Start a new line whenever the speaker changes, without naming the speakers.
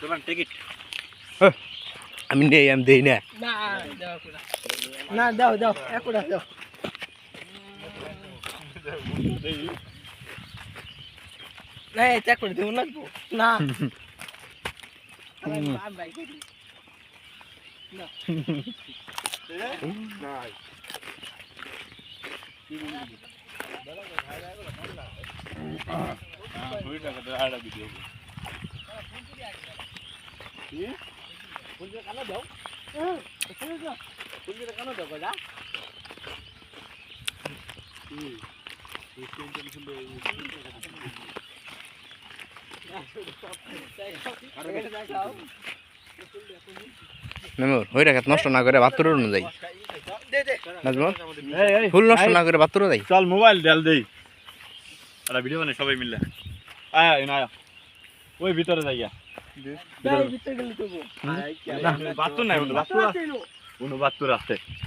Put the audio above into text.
তোমার টিকিট
আমি নেই আমি দেই না
না দাও একুড়া। না দাও দাও একুড়া দাও না এটা করে দেবো লাগবো না
হই রাখাত নষ্ট না করে বাতুর যাই
দে দে।
নাজমল
এই এই।
ফুল নষ্ট না করে বাতুর যাই
চল মোবাইল দেই। একটা ভিডিও বানাই সবাই মিললে আয় আয় না আয়। ওই ভিতরে যাইয়া।
ভিতরে গেলে
বাতুর নাই বাতুর আছে। কোনো বাতুর আছে।